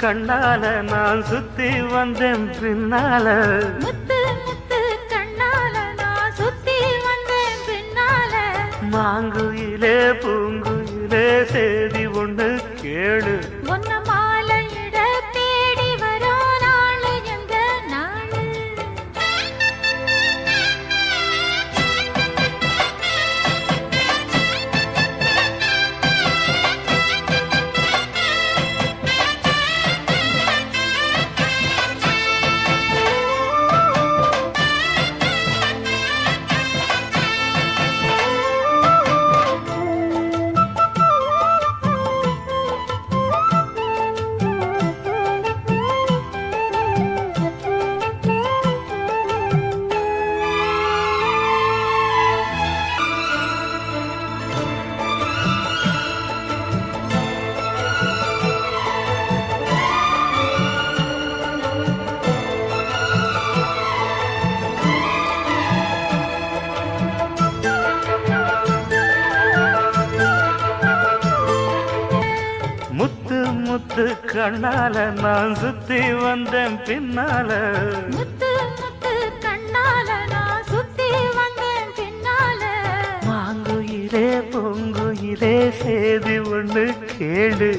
கண்ணால நான் சுத்தி வந்தேன் பின்னால. முத்து முத்து கண்ணால நான் சுத்தி வந்தேன் பின்னால. மாங்குயிலே முத்து கண்ணால நான் சுத்தி வந்தேன் பின்னால. முத்து முத்து கண்ணால நான் சுத்தி வந்தேன் பின்னால. மாங்குயிலே பொங்குயிலே சேதி ஒண்ணு கேடு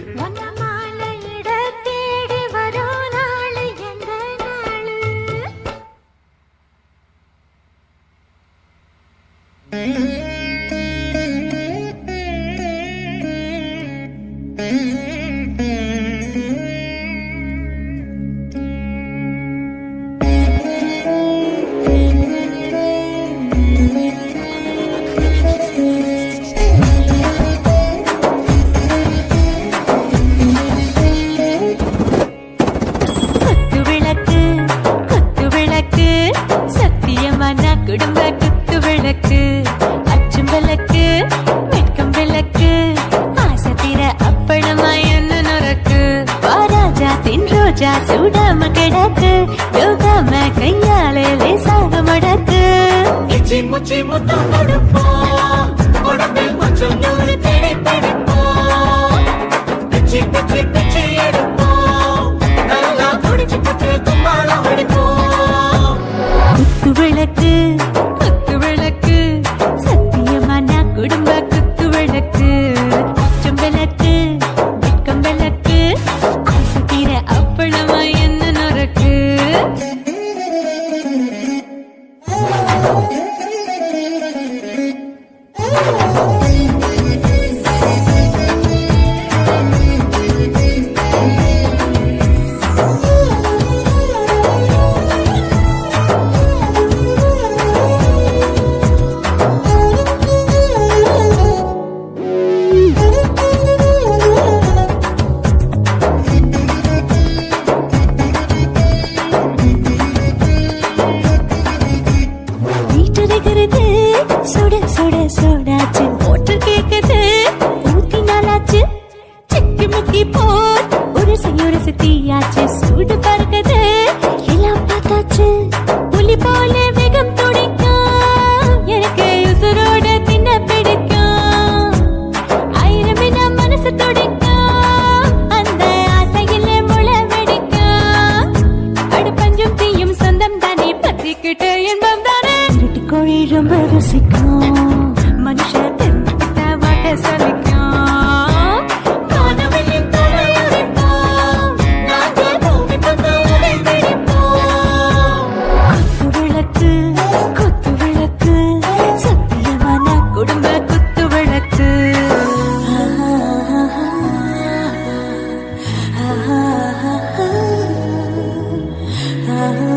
time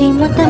寂寞的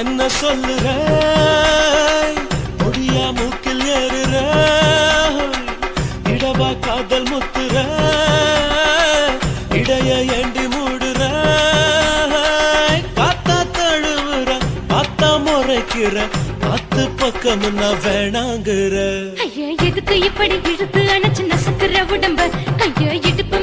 என்ன சொல்லுற பொடியா மூக்கில் ஏறுற இடவா காதல் முத்துற இடைய ஏண்டி மூடுற காத்தா தழுவுற பார்த்தா முறைக்கிற பத்து பக்கம் நான் வேணாங்கிற. ஐயா எதுக்கு இப்படி இழுத்து அணைச்சு நசுக்கிற உடம்ப. ஐயா இடுப்பு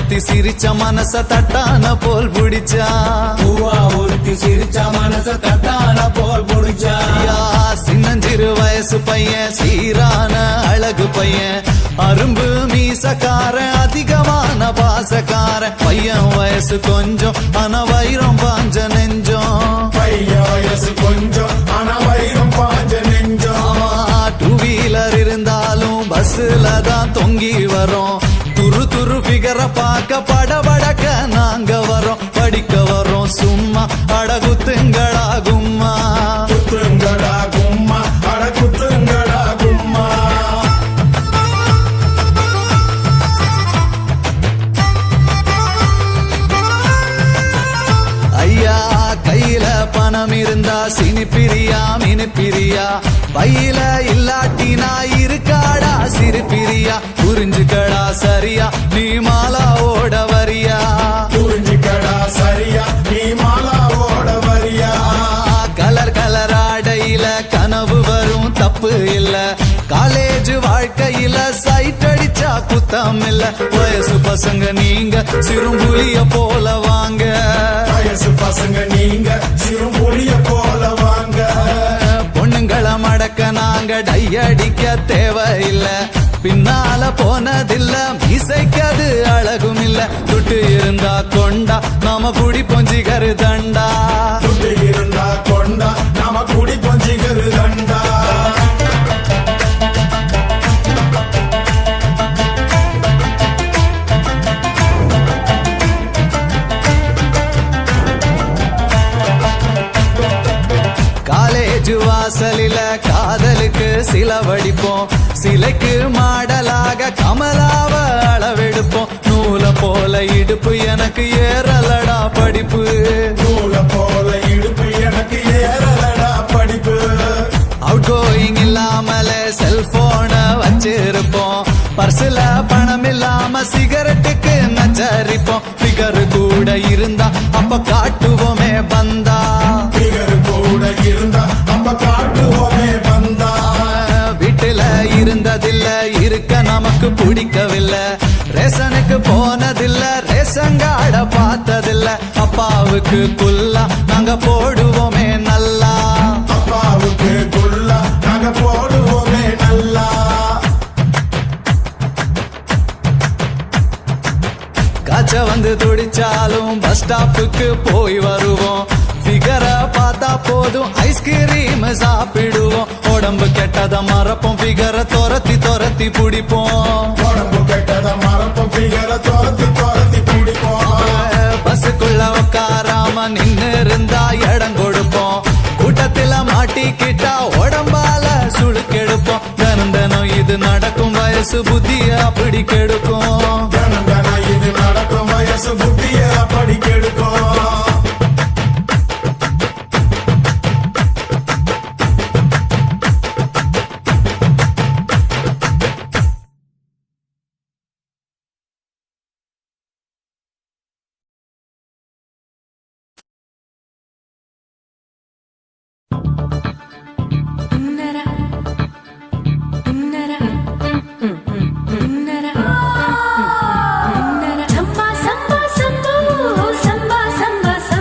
ஒருத்தி சிரிச்ச மனச தட்டான போல் பிடிச்சா. பூவா ஒருத்தி சிரிச்ச மனச தட்டான போல் முடிச்சா ஐயா, சின்னஞ்சிறு வயசு பையன் சீரான அழகு பையன். அரும்பு மீசக்கார அதிகமான பாசக்கார பையன் வயசு கொஞ்சம் ஆனா வைரம் பாஞ்ச நெஞ்சம். பைய வயசு கொஞ்சம் ஆனா வயிறும் பாஞ்ச நெஞ்சம். டூ வீலர் இருந்தாலும் பஸ்ல தான் தொங்கி வரோம். ஃபிகரை பார்க்க படபடக்க நாங்க வரோம் படிக்க வரோம் சும்மா. அடகுத்துங்களா கும்மா ஐயா கையில பணம் இருந்தா சினி பிரியா மினி பிரியா பையில இல்லாட்டினா இருக்காடா சிறு பிரியா புரிஞ்சுக்கடா சரியா? நீ மாலா ஓட வரியா? புரிஞ்சுக்கடா சரியா? நீ மாலா ஓட வரியா? கலர் கலர் ஆடையில கனவு வரும் தப்பு இல்ல. காலேஜ் வாழ்க்கையில சைட் அடிச்சா குத்தம் இல்ல. வயசு பசங்க நீங்க சிறும்புலிய போல நாங்க டை அடிக்க தேவையில்ல. பின்னால போனதில்ல இசைக்கது அழகும் இல்ல துட்டு இருந்தா கொண்டா நாம குடி பொஞ்சிகரு தண்டா சிலவடிப்போம் சிலைக்கு மாடலாக கமலாவ அளவெடுப்போம். நூல போல இடுப்பு எனக்கு ஏறலடா படிப்பு. நூல போல இடுப்பு எனக்கு ஏறலடா படிப்பு. அவுட் கோயிங் இல்லாமல செல்போன வச்சிருப்போம். பர்சுல பணம் இல்லாம சிகரெட்டுக்கு நச்சரிப்போம். ஃபிகர் கூட இருந்தா அப்ப காட்டுவோமே பந்தா. நமக்கு பிடிக்கவில்லை. ரேஷனுக்கு போனதில்ல. ரேஷன் கார்ட பார்த்ததில்ல. அப்பாவுக்கு குல்லா நாங்க போடுவோமே நல்லா. அப்பாவுக்கு குல்லா நாங்க போடுவோமே நல்லா. காய்ச்ச வந்து துடிச்சாலும் பஸ் ஸ்டாப்புக்கு போய் வருவோம். போதும். ஐஸ்கிரீம் சாப்பிடுவோம். உடம்பு கெட்டத மறப்போம். பிகர துரத்தி துரத்தி பிடிப்போம். உடம்பு கெட்டத மறப்போம். பிகர துரத்தி துரத்தி பிடிப்போம். பஸ்ஸுக்குள்ள உட்காராம நின்னு இருந்தா இடம் கொடுப்போம். கூட்டத்துல மாட்டிக்கிட்டா உடம்பால சுழுக்கெடுப்போம் தினம் தினம் இது நடக்கும். வயசு புத்திய அப்படி கெடுக்கும் தினம் தினம் இது நடக்கும். வயசு புத்திய அப்படி கெடுக்கும்